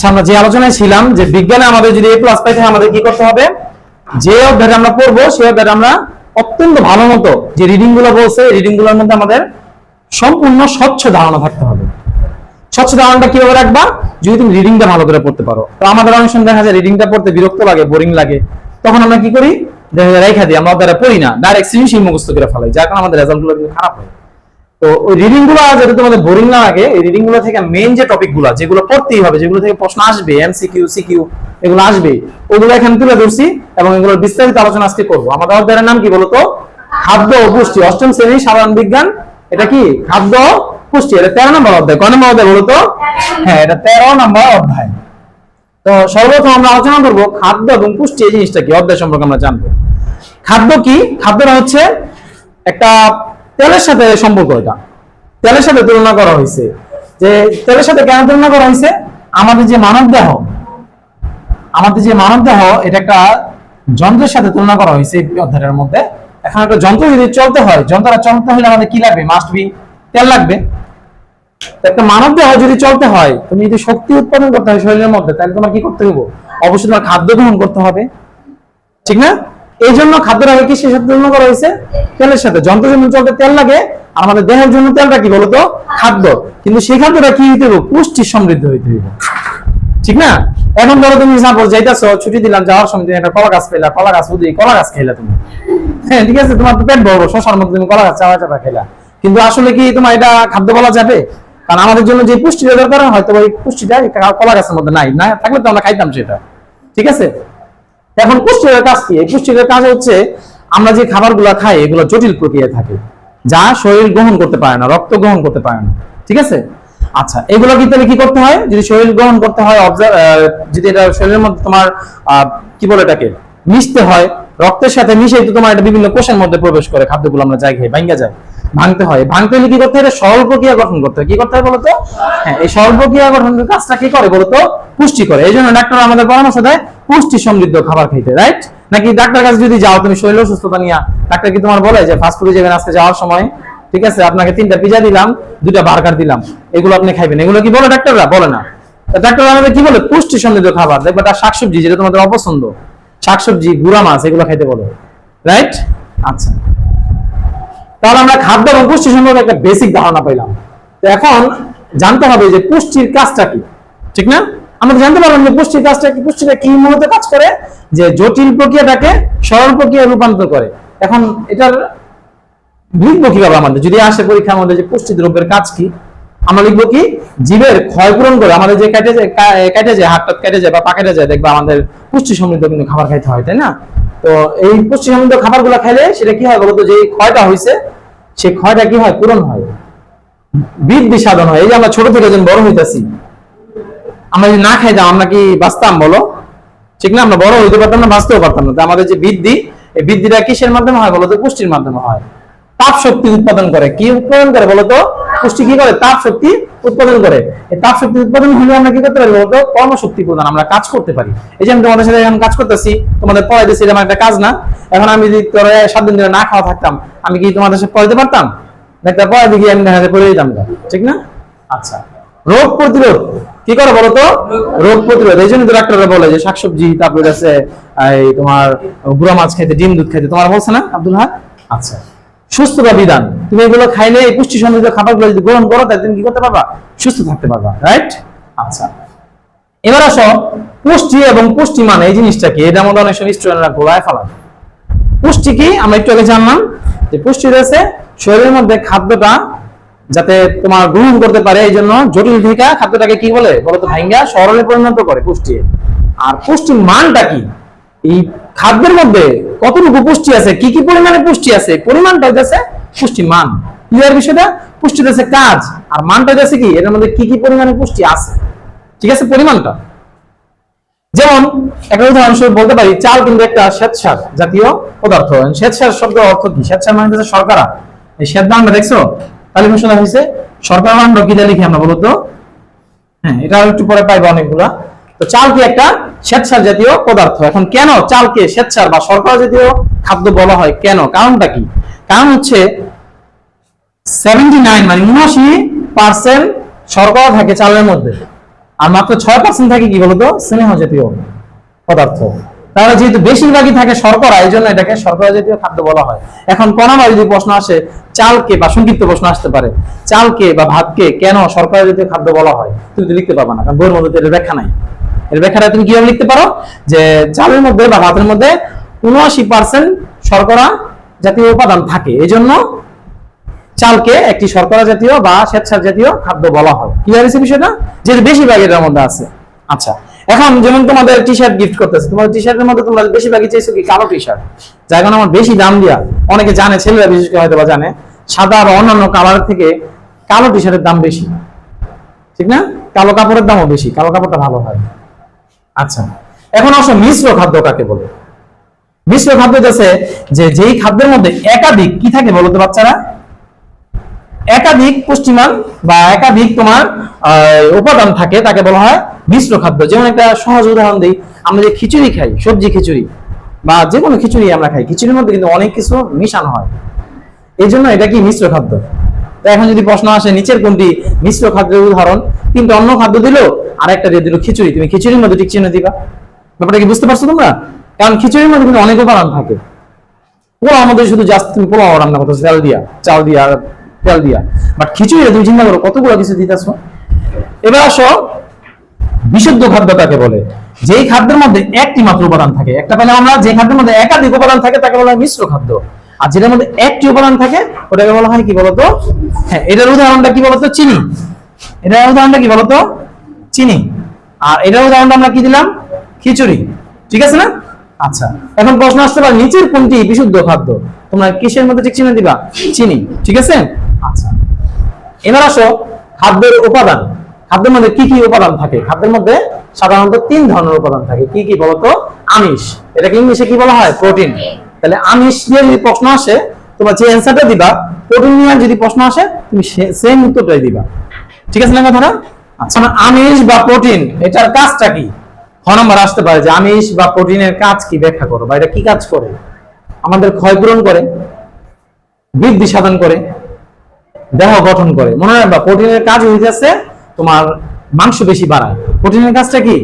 আচ্ছা আমরা যে আলোচনায় ছিলাম যে বিজ্ঞানে আমাদের যদি এ প্লাস পাইতে আমাদের কি করতে হবে? যে অধ্যায়টা আমরা পড়ব, সেই অধ্যায়টা আমরা অত্যন্ত ভালো মতো যে রিডিংগুলো বলছে রিডিংগুলোর মধ্যে আমাদের সম্পূর্ণ স্বচ্ছ ধারণা থাকতে হবে। স্বচ্ছ ধারণাটা কীভাবে রাখবা? যদি তুমি রিডিংটা ভালো করে পড়তে পারো। তো আমাদের অনেক সময় দেখা যায় রিডিংটা পড়তে বিরক্ত লাগে বোরিং লাগে। তখন আমরা কি করি? দেখা যায়, রেখা দিই আমরা অধ্যায়টা পড়ি না। ডাইরেক্ট সিমিশিং মুখস্থ করে ফেলাই, যার কারণে আমাদের রেজাল্টগুলো কিন্তু খারাপ হয়। তো ওই রিডিংগুলো যাতে তোমাদের বোরিং না লাগে, এই রিডিংগুলো থেকে মেইন যে টপিকগুলো, যেগুলো পড়তেই হবে, যেগুলো থেকে প্রশ্ন আসবে এমসিকিউ সিকিউ এগুলো আসবে ওগুলো এখানে তুলে ধরছি এবং এগুলোর বিস্তারিত আলোচনা আজকে করব। আমাদের অধ্যায়ের নাম কি বলতো? খাদ্য ও পুষ্টি, অষ্টম শ্রেণি সাধারণ বিজ্ঞান, এটা কি? খাদ্য পুষ্টি, এটা তেরো নম্বর অধ্যায়। কয় নম্বর অধ্যায় বলতো? হ্যাঁ এটা তেরো নম্বর অধ্যায়। তো সর্বপ্রথম আমরা আলোচনা করব খাদ্য এবং পুষ্টি এই জিনিসটা কি? অধ্যায় সম্পর্কে আমরা জানব। খাদ্য কি? খাদ্যটা হচ্ছে একটা তেলের সাথে সম্পর্ক এটা। তেলের সাথে তুলনা করা হয়েছে। যে তেলের সাথে কেন তুলনা করা হয়েছে? আমাদের যে মানব দেহ, আমাদের যে মানব দেহ, এটা একটা যন্ত্রের সাথে তুলনা করা হয়েছে অধ্যায়ের মধ্যে। এখন একটা যন্ত্র যদি চলতে হয়, যন্ত্রটা চলতে হলে আমাদের কি লাগবে? মাস্ট বি তেল লাগবে। একটা মানব দেহ যদি চলতে হয়, তুমি যদি শক্তি উৎপাদন করতে হয় শরীরের মধ্যে, তাহলে তোমার কি করতে হবে অবশ্যই তোমার খাদ্য গ্রহণ করতে হবে। ঠিক না? এই জন্য খাদ্যটাকে কি সাথে তুলনা করা হয়েছে? তেলের সাথে। যন্ত্র যেমন চলতে তেল লাগে, আর আমাদের দেহের জন্য তেলটা কি বলতো? খাদ্য। কিন্তু সেই খাদ্যটা কি হইতে হবে পুষ্টি সমৃদ্ধ হইতে হবে ঠিক না? এখন ধরো তুমি সাপোজ যাইতেছো, ছুটি দিলাম, যাওয়ার সময় তুমি একটা কলা গাছ পেলা কলা গাছ বুঝি কলা গাছ খেলা তুমি। হ্যাঁ ঠিক আছে, তোমার তো পেট বড় শশার মধ্যে তুমি কলা গাছ চাপা চাপা খেলা কিন্তু আসলে কি তোমার এটা খাদ্য বলা যাবে? কারণ আমাদের জন্য যে পুষ্টিটা দরকার হয়তো ওই পুষ্টিটা কলা গাছের মধ্যে নাই। না, থাকলে তো আমরা খাইতাম সেটা। ঠিক আছে? এখন পুষ্টির কাজ কি? এই পুষ্টির কাজ হচ্ছে আমরা যে খাবারগুলো খাই, এগুলো জটিল প্রক্রিয়া থাকে, যা শরীর গ্রহণ করতে পারে না, রক্ত গ্রহণ করতে পারে না, ঠিক আছে? আচ্ছা এগুলো কি তাহলে কি করতে হয়? যদি শরীর গ্রহণ করতে হয় যদি এটা শরীরের মধ্যে তোমার কি বলে এটাকে? মিশতে হয় রক্তের সাথে মিশে তো তোমার এটা বিভিন্ন কোষের মধ্যে প্রবেশ করে, খাদ্যগুলো আমরা যাই খাই, ভাঙ্গা যায়। ভাঙতে হয়। ভাঙতে হলে কি করতে হয়? সরল প্রক্রিয়া গঠন করতে হয়। কি করতে হয় বলতো? হ্যাঁ এই সরল প্রক্রিয়া গঠনের কাজটা কি করে বলতো? পুষ্টি করে। এই জন্য ডাক্তার আমাদের পরামর্শ দেয় পুষ্টি সমৃদ্ধ খাবার খাইতে রাইট নাকি ডাক্তার কাছে যদি যাও, তুমি শরীর অসুস্থতা নিয়ে ডাক্তার কি তোমার বলে যে ফাস্ট ফুডে যাবেন আজকে যাওয়ার সময়, ঠিক আছে, আপনাকে তিনটা পিজা দিলাম দুটা বার্গার দিলাম, এগুলো আপনি খাইবেন। এগুলো কি বলে ডাক্তাররা? বলে না। ডাক্তার আমাদের কি বলে? পুষ্টি সমৃদ্ধ খাবার। দেখবে তার শাকসবজি যেটা তোমাদের অপছন্দ। শাকসবজি, গুড়া মাছ, এগুলো খাইতে বলে। রাইট আচ্ছা। তাহলে আমরা খাদ্য এবং পুষ্টি সম্পর্কে একটা বেসিক ধারণা পেলাম তো এখন জানতে হবে যে পুষ্টির কাজটা কি। ঠিক না? আমরা জানতে পারলাম যে পুষ্টির কাজটা কি, পুষ্টিটা কি মুহূর্তে কাজ করে, যে জটিল প্রক্রিয়াটাকে সরল প্রক্রিয়া রূপান্তর করে। এখন এটার লিখব কীভাবে আমাদের? যদি আসে পরীক্ষার মধ্যে যে পুষ্টি দ্রব্যের কাজ কি আমরা লিখব কি? জীবের ক্ষয় পূরণ করে আমাদের যে কেটে যায় কেটে যায় হাত কেটে যায় বা পা কেটে যায়, দেখবা আমাদের পুষ্টি সমৃদ্ধ কিন্তু খাবার খাইতে হয়, তাই না? তো এই পুষ্টি সমৃদ্ধ খাবারগুলো খাইলে সেটা কি হয় বলতো যে ক্ষয়টা হয়েছে সেই ক্ষয়টা কি হয়? পূরণ হয়। বৃদ্ধি সাধন হয়। এই যে আমরা ছোট থেকে যখন বড় হইতাছি, আমরা যদি না খাইতাম, আমরা কি বাঁচতাম বলো? ঠিক না? আমরা বড় হইতে পারতাম না, বাঁচতেও পারতাম না। তো আমাদের যে বৃদ্ধি, এই বৃদ্ধিটা কিসের মাধ্যমে হয় বলতো পুষ্টির মাধ্যমে হয়। তাপ শক্তি উৎপাদন করে। কি উৎপাদন করে বলতো পুষ্টি কি করে? তাপ শক্তি উৎপাদন করে। তাপ শক্তি উৎপাদন হলে আমরা কি করতে পারি বলতো? কর্মশক্তি প্রদান আমরা কাজ করতে পারি। এই যে আমি তোমাদের সাথে এখন কাজ করতেছি, তোমাদের পড়াইতেছি এটা আমার একটা কাজ না। এখন আমি যদি তোরা সাত দিন ধরে না খাওয়া থাকতাম, আমি কি তোমাদের সাথে পড়াইতে পারতাম? দেখতে পড়া দেখি আমি দেখা পড়ে যেতাম না। ঠিক না? আচ্ছা। রোগ প্রতিরোধ, কি করে বলতো? রোগ প্রতিরোধ। এই জন্য ডাক্তাররা বলে যে শাকসবজি, তারপরে আছে এই তোমার গুঁড়া মাছ খাইতে, ডিম দুধ খাইতে, তোমার বলছে না, আব্দুল হাক আচ্ছা। সুস্থতা বিধান। তুমি এগুলো খাইলে এই পুষ্টি সমৃদ্ধ খাবারগুলো যদি গ্রহণ করো, তাহলে তুমি কি করতে পারবা? সুস্থ থাকতে পারবা রাইট আচ্ছা। এবার আসো, পুষ্টি এবং পুষ্টি মানে এই জিনিসটা কি? এটার মধ্যে অনেক সময় স্টুডেন্টরা গোলায় ফেলায়। পুষ্টি কি? আমরা একটু আগে জানলাম যে পুষ্টি রয়েছে শরীরের মধ্যে খাদ্যটা যাতে তোমার গ্রহণ করতে পারে, এই জন্য জটিল থেকে খাদ্যটাকে কি বলে? বলতো ভাঙ্গা সরলে পরিণত করে পুষ্টি। আর পুষ্টির মানটা কি? এই খাদ্যের মধ্যে কতটুকু পুষ্টি আছে? কি কি পরিমাণে পুষ্টি আছে? পরিমাণটা হইতেছে পুষ্টি মান ক্লিয়ার বিষয়টা? পুষ্টি হচ্ছে কাজ। আর মানটা হচ্ছে কি? এর মধ্যে কি কি পরিমাণে পুষ্টি আছে? ঠিক আছে? পরিমাণটা। যেমন, একটা উদাহরণস্বরূপ বলতে পারি, চাল কিন্তু একটা শ্বেতসার জাতীয় পদার্থ। শ্বেতসার শব্দ অর্থ কি? শ্বেতসার মানে হচ্ছে শর্করা। এই শ্বেত বাংলা দেখছ? তাহলে ঘোষণা হয়েছে শর্করা বাংলা কি লিখি আমরা বলতো? হ্যাঁ এটা একটু পরে পাইবো অনেকগুলা। তো চাল কি একটা শ্বেতসার জাতীয় পদার্থ। এখন কেন চালকে শ্বেতসার বা শর্করা জাতীয় খাদ্য বলা হয়? কেন? কারণটা কি? কারণ হচ্ছে সেভেন্টি নাইন মানে উনআশি পার্সেন্ট শর্করা থাকে চালের মধ্যে। আর মাত্র ছয় পার্সেন্ট থাকে কি বলতো? স্নেহ জাতীয় পদার্থ। তাহলে যেহেতু বেশিরভাগই থাকে শর্করা, এই জন্য এটাকে শর্করা জাতীয় খাদ্য বলা হয়। এখন কোনাবার যদি প্রশ্ন আসে, চালকে বা সংক্ষিপ্ত প্রশ্ন আসতে পারে, চালকে বা ভাতকে কেন শর্করা জাতীয় খাদ্য বলা হয়? তুমি লিখতে না, কারণ বইয়ের মধ্যে ব্যাখ্যা নাই। এর ব্যাখ্যাটা তুমি কীভাবে লিখতে পারো? যে চালের মধ্যে বা ভাতের মধ্যে উনআশি পার্সেন্ট শর্করা জাতীয় উপাদান থাকে। এই জন্য চালকে একটি শর্করা জাতীয় বা স্বেচ্ছার জাতীয় খাদ্য বলা হয়। কি হয়েছে বিষয়টা? যেটা বেশিরভাগ এটার মধ্যে আছে। আচ্ছা এখন যেমন তোমাদের টি শার্ট গিফট করতেছে তোমাদের টি শার্টের মধ্যে তোমরা বেশিরভাগই চাইছো কি কালো টি শার্ট যার কারণে আমার বেশি দাম দিয়া অনেকে জানে, ছেলেরা বিশেষ করে হয়তো বা জানে, সাদা বা অন্যান্য কালার থেকে কালো টি শার্টের দাম বেশি। ঠিক না? কালো কাপড়ের দামও বেশি, কালো কাপড়টা ভালো হয়। আচ্ছা এখন অবশ্য মিশ্র খাদ্য কাকে বলে? মিশ্র খাদ্য হচ্ছে যে যেই খাদ্যের মধ্যে একাধিক কি থাকে বলতো বাচ্চারা? একাধিক পুষ্টিমান বা একাধিক তোমার উপাদান থাকে, তাকে বলা হয় মিশ্র খাদ্য। যেমন একটা সহজ উদাহরণ দিই, আমরা যে খিচুড়ি খাই, সবজি খিচুড়ি, বা যে কোনো খিচুড়ি আমরা খাই, খিচুড়ির মধ্যে কিন্তু অনেক কিছু মিশানো হয়। এই জন্য এটা কি মিশ্র খাদ্য? তো এখন যদি প্রশ্ন আসে, নিচের কোনটি মিশ্র খাদ্যের উদাহরণ? তিনটা অন্য খাদ্য দিল আর একটা দিয়ে দিল খিচুড়ি। তুমি খিচুড়ির মধ্যে ঠিক চিহ্ন দিবা। ব্যাপারটা কি বুঝতে পারছ তোমরা? কারণ খিচুড়ির মধ্যে অনেক উপাদান থাকে। পোলাও আমাদের শুধু জাস্ট তুমি পোলাও রান্না করতেছো তেল দিয়া, চাল দিয়া তেল দিয়া। বাট খিচুড়ি তুমি চিন্তা করো, কতগুলো কিছু দিতেছো? এবার আসো, বিশুদ্ধ খাদ্য কাকে বলে? যেই খাদ্যের মধ্যে একটি মাত্র উপাদান থাকে, একটা পেলে আমরা, যে খাদ্যের মধ্যে একাধিক উপাদান থাকে, তাকে বলা হয় মিশ্র খাদ্য। আর যেটার মধ্যে একটি উপাদান থাকে, ওটাকে বলা হয় কি বলতো? হ্যাঁ এটার উদাহরণটা কি বলতো? চিনি। এটার উদাহরণটা কি বলতো? চিনি। আর এটার উদাহরণটা আমরা কি দিলাম? খিচুড়ি। ঠিক আছে না? আচ্ছা এখন প্রশ্ন আসতে পারে, নিচের কোনটি বিশুদ্ধ খাদ্য? তোমরা কিসের মধ্যে ঠিক চিনে দিবা? চিনি। ঠিক আছে? আচ্ছা এবার আসো খাদ্যের উপাদান। খাদ্যের মধ্যে কি কি উপাদান থাকে? খাদ্যের মধ্যে সাধারণত তিন ধরনের উপাদান থাকে। কি কি বলতো? আমিষ। এটাকে ইংলিশে কি বলা হয়? প্রোটিন। তাহলে আমিষ নিয়ে যদি প্রশ্ন আসে, তোমার যে অ্যান্সারটা দিবা, প্রোটিন নিয়ে যদি প্রশ্ন আসে, তুমি সেম উত্তরটাই দিবা। ঠিক আছে না কথাটা? আমিষ বা প্রোটিন, এটার কাজটা কি? খ নম্বর আসতে পারে যে আমিষ বা প্রোটিনের কাজ কি ব্যাখ্যা করো বা এটা কি কাজ করে? আমাদের ক্ষয়পূরণ করে, বৃদ্ধি সাধন করে, দেহ গঠন করে। মনে রাখবা, প্রোটিনের কাজ হইতেছে তোমার মাংস বেশি বাড়ায়। প্রোটিনের কাজটা কি?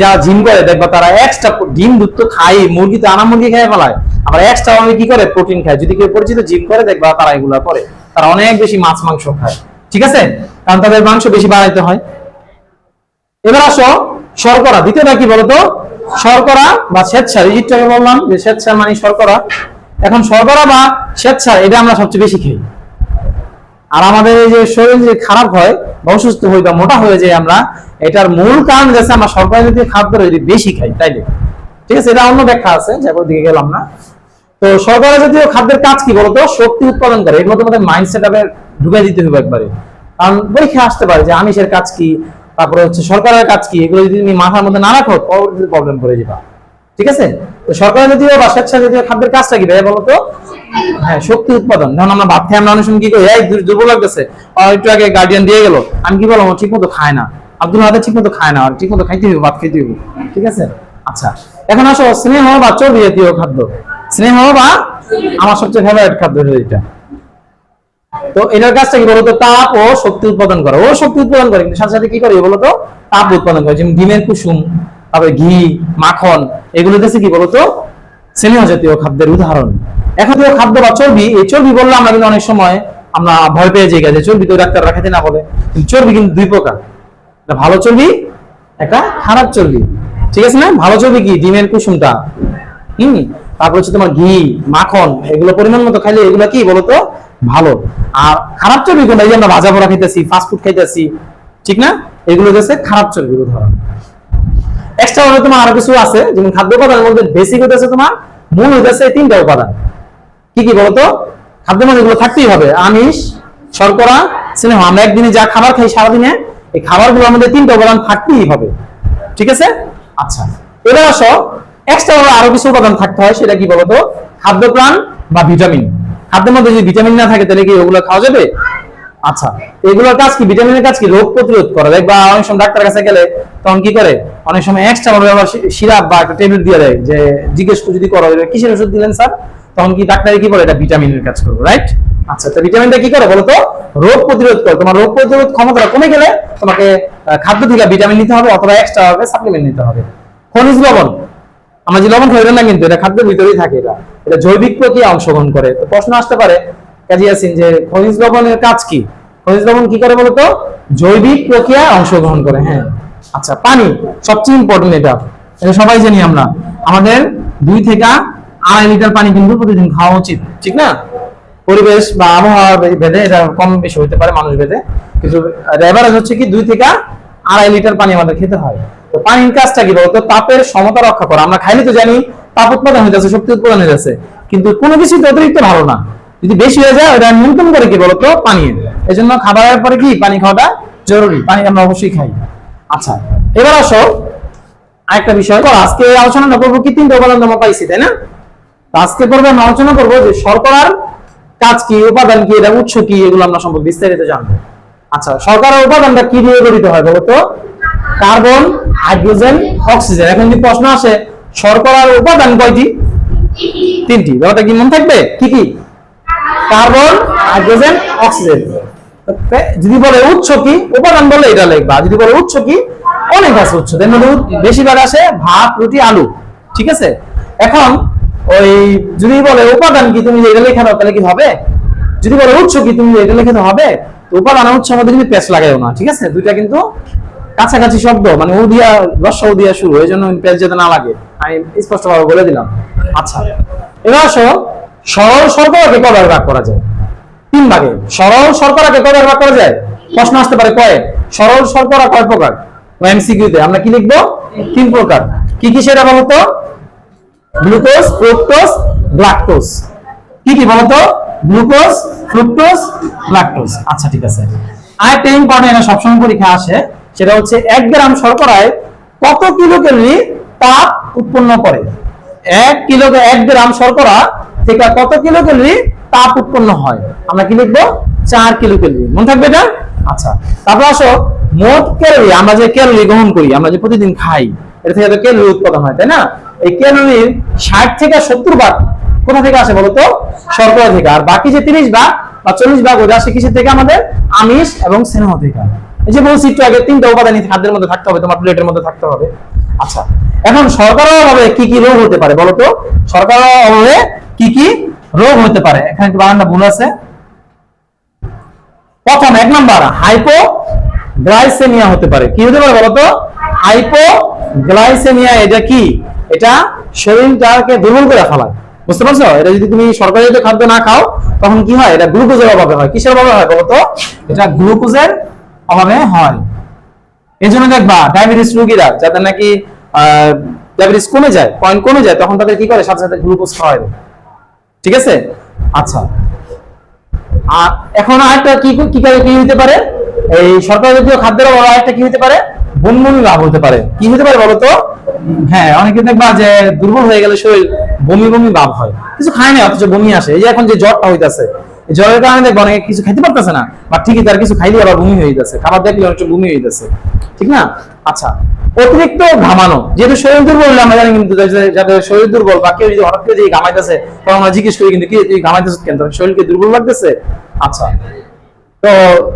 যা জিম করে, দেখবা তারা এক্সট্রা ডিম, দুধ তো খাই মুরগি তো আনা মুরগি খেয়ে ফেলায়। আবার এক্সট্রা অনেকে কি করে? প্রোটিন খায়। যদি কেউ পরিচিত জিম করে, দেখবা তারা এগুলা করে। তারা অনেক বেশি মাছ মাংস খায়। ঠিক আছে? কারণ তাদের মাংস বেশি বাড়াইতে হয়। এবার আসো শর্করা, দ্বিতীয়টা কি বলতো? শর্করা বা স্বেচ্ছার এই বললাম যে স্বেচ্ছার মানে শর্করা। এখন শর্করা বা স্বেচ্ছার এটা আমরা সবচেয়ে বেশি খাই আর আমাদের এই যে শরীর যে খারাপ হয় বা অসুস্থ হই বা মোটা হয়ে যায় আমরা, এটার মূল কারণ যাচ্ছে আমরা শর্করা জাতীয় খাদ্য যদি বেশি খাই, তাইলে। ঠিক আছে, এটা অন্য ব্যাখ্যা আছে যার দিকে গেলাম না। তো শর্করা জাতীয় খাদ্যের কাজ কি বলতো? শক্তি উৎপাদন করে। এগুলো তোমাদের মাইন্ডসেট আপে ঢুকে দিতে হবে একবারে। পরীক্ষা আসতে পারে যে আমিষের কাজ কি, তারপরে হচ্ছে সরকারের কাজ কি, এগুলো যদি তুমি মাথার মধ্যে না রাখো পরবর্তীতে প্রবলেম করে যাবা ঠিক আছে? তো সরকার জাতীয় বা স্বেচ্ছা জাতীয় খাদ্যের কাজটা কি ভাইয়া বলতো হ্যাঁ শক্তি উৎপাদন। যখন আমরা ভাত খাই আমরা অনেক সময় কি করি, এই দুর্বল লাগতেছে। একটু আগে গার্ডিয়ান দিয়ে গেল। আমি কি বললাম ঠিক মতো খায় না। আব্দুল হাতে ঠিক মতো খায় না, আর ঠিক মতো খাইতে হবে ভাত খাইতে হবে ঠিক আছে? আচ্ছা এখন আসো, স্নেহ বা চর্বি জাতীয় খাদ্য। স্নেহ বা আমার সবচেয়ে ফেভারিট খাদ্য হলো এটা। তো এটার কাজটা কি বলতো? তাপ ও শক্তি উৎপাদন করে। ও শক্তি উৎপাদন করে, কিন্তু সাথে সাথে কি করে? বলতো, তাপ উৎপাদন করে। যেমন ডিমের কুসুম, তারপরে ঘি, মাখন, এগুলো দেশে কি বলতো? স্নেহ জাতীয় খাদ্যের উদাহরণ। এখন তো খাদ্য বা চর্বি, এই চর্বি বললে আমরা কিন্তু অনেক সময় আমরা ভয় পেয়ে যাই, যে চর্বি তো ডাক্তার রাখাতে না বলে। চর্বি কিন্তু দুই প্রকার। ভালো চর্বি, একটা খারাপ চর্বি। ঠিক আছে না? ভালো চর্বি কি? ডিমের কুসুমটা। হম? তারপর হচ্ছে তোমার ঘি, মাখন, এগুলো পরিমাণ মতো খাইলে এগুলো কি বলতো? ভালো। আর খারাপ চর্বি কোনটা? এই যে আমরা ভাজা পোড়া খাইতেছি ফাস্ট ফুড খাইতেছি, ঠিক না? এগুলো হচ্ছে খারাপ চর্বির উদাহরণ এক্সট্রা ভাবে তোমার আরও কিছু আছে, যেমন খাদ্য উপাদানের মধ্যে বেসিক হইতেছে তোমার, মূল হইতেছে তিনটা উপাদান। কি কি বলতো? খাদ্যের মধ্যে এগুলো থাকতেই হবে। আমিষ, শর্করা, স্নেহ। আমরা একদিনে যা খাবার খাই সারাদিনে, এই খাবারগুলোর মধ্যে তিনটা উপাদান থাকতেই হবে। ঠিক আছে? আচ্ছা। এবার আসো এক্সট্রা ভাবে আরও কিছু উপাদান থাকতে হয়, সেটা কি বলতো? খাদ্য প্রাণ বা ভিটামিন। খাদ্যের মধ্যে যদি ভিটামিন না থাকে, তাহলে কি ওগুলো খাওয়া যাবে? আচ্ছা এগুলোর কাজ কি? ভিটামিনের কাজ কি? রোগ প্রতিরোধ করা। দেখবা অনেক সময় ডাক্তারের কাছে গেলে তখন কি করে? অনেক সময় এক্সট্রা ভাবে আবার সিরাপ বা একটা ট্যাবলেট দিয়ে দেয় যে, জিজ্ঞেস যদি করো এটা কিসের ওষুধ দিলেন স্যার? তখন কি ডাক্তারে কি বলে? এটা ভিটামিনের কাজ করব রাইট আচ্ছা তো ভিটামিনটা কি করে বলতো? রোগ প্রতিরোধ করে। তোমার রোগ প্রতিরোধ ক্ষমতা কমে গেলে তোমাকে খাদ্য থেকে ভিটামিন নিতে হবে অথবা এক্সট্রা ভাবে সাপ্লিমেন্ট নিতে হবে। খনিজ লবণ। আমরা যে লবণ খাই না কিন্তু এটা খাদ্যের ভিতরেই থাকে এটা। এটা জৈবিক প্রক্রিয়া অংশগ্রহণ করে। তো প্রশ্ন আসতে পারে, কাজী আসিন যে খনিজ লবণের কাজ কি? খনিজ লবণ কি করে বলতো? জৈবিক প্রক্রিয়া অংশগ্রহণ করে হ্যাঁ। আচ্ছা পানি, সবচেয়ে ইম্পর্টেন্ট এটা। এটা সবাই জানি আমরা। আমাদের দুই থেকে আড়াই লিটার পানি কিন্তু প্রতিদিন খাওয়া উচিত, ঠিক না? পরিবেশ বা আবহাওয়া ভেদে এটা কম বেশি হতে পারে মানুষ ভেদে। কিন্তু এভারেজ হচ্ছে কি, দুই থেকে আড়াই লিটার পানি আমাদের খেতে হয়। তো পানির কাজটা কি বলতো? তাপের সমতা রক্ষা করা। আমরা খাইলে তো জানি তাপ উৎপাদন হয়ে যাচ্ছে শক্তি উৎপাদন হয়ে যাচ্ছে কিন্তু কোনো কিছু অতিরিক্ত ভালো না। যদি বেশি হয়ে যায় ওটা নিয়ন্ত্রণ করে কি বলতো? পানি। এই জন্য খাবারের পরে কি? পানি খাওয়াটা জরুরি। পানি আমরা অবশ্যই খাই। আচ্ছা এবার আসো আরেকটা বিষয়। আজকে আলোচনাটা করব কি? তিনটা উপাদান আমরা পাইছি, তাই না? আজকে পর্বে আমরা আলোচনা করব যে শর্করার কাজ কি, উপাদান কি এটা উৎস কি, এগুলো আমরা সম্পর্কে বিস্তারিত জানব। আচ্ছা শর্করার উপাদানটা কি দিয়ে গঠিত হয় বলতো? Carbon, hydrogen, oxygen. এখন যদি প্রশ্ন আসে শর্করার উপাদান কয়টি? তিনটি। ব্যাপারটা কি মনে থাকবে? কি কি? Carbon, hydrogen, oxygen. যদি বলে উৎস কি? উপাদান বলে এটা লিখবা। যদি বলে উৎস কি? অনেক আছে উৎস। এর মধ্যে বেশিরভাগ আসে ভাত, রুটি, আলু। ঠিক আছে? এখন ওই যদি বলে উপাদান কি, তুমি এটা লেখা দাও, তাহলে কি হবে? যদি বলে উৎস কি, তুমি এটা লেখা দাও, হবে? তো উপাদান উৎস মধ্যে কিন্তু পেশ লাগাইও না। ঠিক আছে? দুইটা কিন্তু কাছাকাছি শব্দ। মানে উ দিয়া রস উ শুরু। এই জন্য পেশ যাতে না লাগে। আমি স্পষ্টভাবে বলে দিলাম। আচ্ছা এবার আসো, সরল শর্করাকে কবার ভাগ করা যায়? তিন ভাগে। সরল শর্করাকে কয় ভাগে করা যায়? প্রশ্ন আসতে পারে কয় সরল শর্করা কয় প্রকার? এমসিকিউ তে আমরা কি লিখব? তিন প্রকার। কি কি সেটা বলতো গ্লুকোজ, ফ্রুক্টোজ, গ্লাকটোজ। কি কি বলতো গ্লুকোজ, ফ্রুক্টোজ, গ্লাকটোজ। আচ্ছা ঠিক আছে। আরেকটা ইম্পর্টেন্ট এটা সবসময় পরীক্ষা আসে। সেটা হচ্ছে এক গ্রাম শর্করায় কত কিলো ক্যালোরি তাপ উৎপন্ন করে। এক কিলো এক গ্রাম শর্করা থেকে কত কিলো ক্যালোরি? তাপ উৎপন্ন হয়। আমরা কি লিখব? চার কিলো ক্যালোরি। মনে থাকবে এটা? আচ্ছা। তারপর আসো, মোট ক্যালোরি, আমরা যে ক্যালোরি গ্রহণ করি, আমরা যে প্রতিদিন খাই, এটা থেকে ক্যালোরি উৎপাদন হয়, তাই না? এই ক্যালোরির ষাট থেকে সত্তর ভাগ কোথা থেকে আসে বলতো? শর্করা থেকে। আর বাকি যে তিরিশ ভাগ বা চল্লিশ ভাগ, ওটা আসে কিসের থেকে? আমাদের আমিষ এবং স্নেহ থেকে। এই যে বলছি, একটু আগে তিনটা উপাদান খাদ্যের মধ্যে থাকতে হবে, তোমার প্লেটের মধ্যে থাকতে হবে। আচ্ছা। এখন শর্করার অভাবে কি কি রোগ হতে পারে বলতো? শর্করার অভাবে কি কি রোগ হতে পারে? এখানে কি বানানটা ভুল আছে। প্রথম এক নাম্বার হাইপো গ্লাইসেমিয়া হতে পারে। কি হতে পারে বলতো? হাইপো গ্লাইসেমিয়া এটা কি? এটা শরীরটাকে দুর্বল করে ফেলায়। বুঝতে পারছ? এটা যদি তুমি সরকারি জাতীয় খাদ্য না খাও, তখন কি হয়? এটা গ্লুকোজের অভাবে হয়। কিসের অভাবে হয় বলতো? এটা গ্লুকোজের অভাবে হয়। এই জন্য দেখবা ডায়াবেটিস রোগীরা, যাদের নাকি ডায়াবেটিস কমে যায় পয়েন্ট কমে যায়, তখন তাদের কি করে? সাথে সাথে গ্লুকোজ খাওয়ায়। ঠিক আছে? আচ্ছা। আর এখন আরেকটা কি কি করে কি হতে পারে? এই সরকার জাতীয় খাদ্যের অভাবে আরেকটা কি হতে পারে? বমি লাভ হতে পারে। কি হতে পারে বলতো? হ্যাঁ অনেকে দেখবা যে দুর্বল হয়ে গেলে শরীর বমি বমি ভাব হয়। কিছু খায় না অথচ বমি আসে। এই যে এখন যে জ্বরটা হইতাছে জ্বরের কারণে দেখবা অনেকে কিছু খাইতে পারতেছে না, বা ঠিকই তার কিছু খাইলে আবার বমি হয়ে যাচ্ছে। খাবার দেখলে অনেক বমি হয়ে যাচ্ছে। ঠিক না? আচ্ছা। অতিরিক্ত ঘামানো। যেহেতু শরীর দুর্বল, আমরা জানি কিন্তু যাদের- শরীর দুর্বল বা কেউ যদি হঠাৎ করে যদি ঘামাইতেছে তখন আমরা জিজ্ঞেস করি কিন্তু কি তুই ঘামাইতেছিস কেন? শরীরকে দুর্বল লাগতেছে? আচ্ছা। তো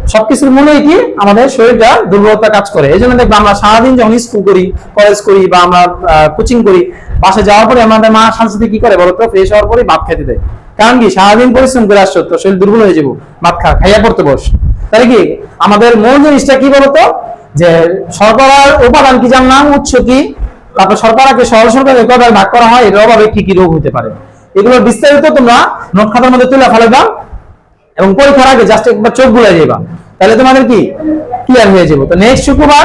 সবকিছুর মূলেই কি? আমাদের শরীরটা দুর্বলতা কাজ করে। এই জন্য দেখব আমরা সারাদিন যখন স্কুল করি কলেজ করি বা আমরা কোচিং করি বাসে যাওয়ার পরে আমাদের মা সাথে কি করে বলতো ফ্রেশ হওয়ার পরে ভাত খেতে দেয়। কারণ কি? সারাদিন পরিশ্রম করে আসছো তো শরীর দুর্বল হয়ে যাব। ভাত খা, খাইয়া পড়তে বস। তাহলে কি? আমাদের মূল জিনিসটা কি বলতো যে শর্করার উপাদান কি? যার নাম উৎস কি? তারপর শর্করাকে সহজ শর্করা কয়ভাবে ভাগ করা হয়? এর অভাবে কি কি রোগ হতে পারে? এগুলো বিস্তারিত তোমরা নোট খাতার মধ্যে তুলে ফেলে এবং পরীক্ষার আগে জাস্ট একবার চোখ বুলাই যাবা তাহলে তোমাদের কি? ক্লিয়ার হয়ে যাবে তো নেক্সট শুক্রবার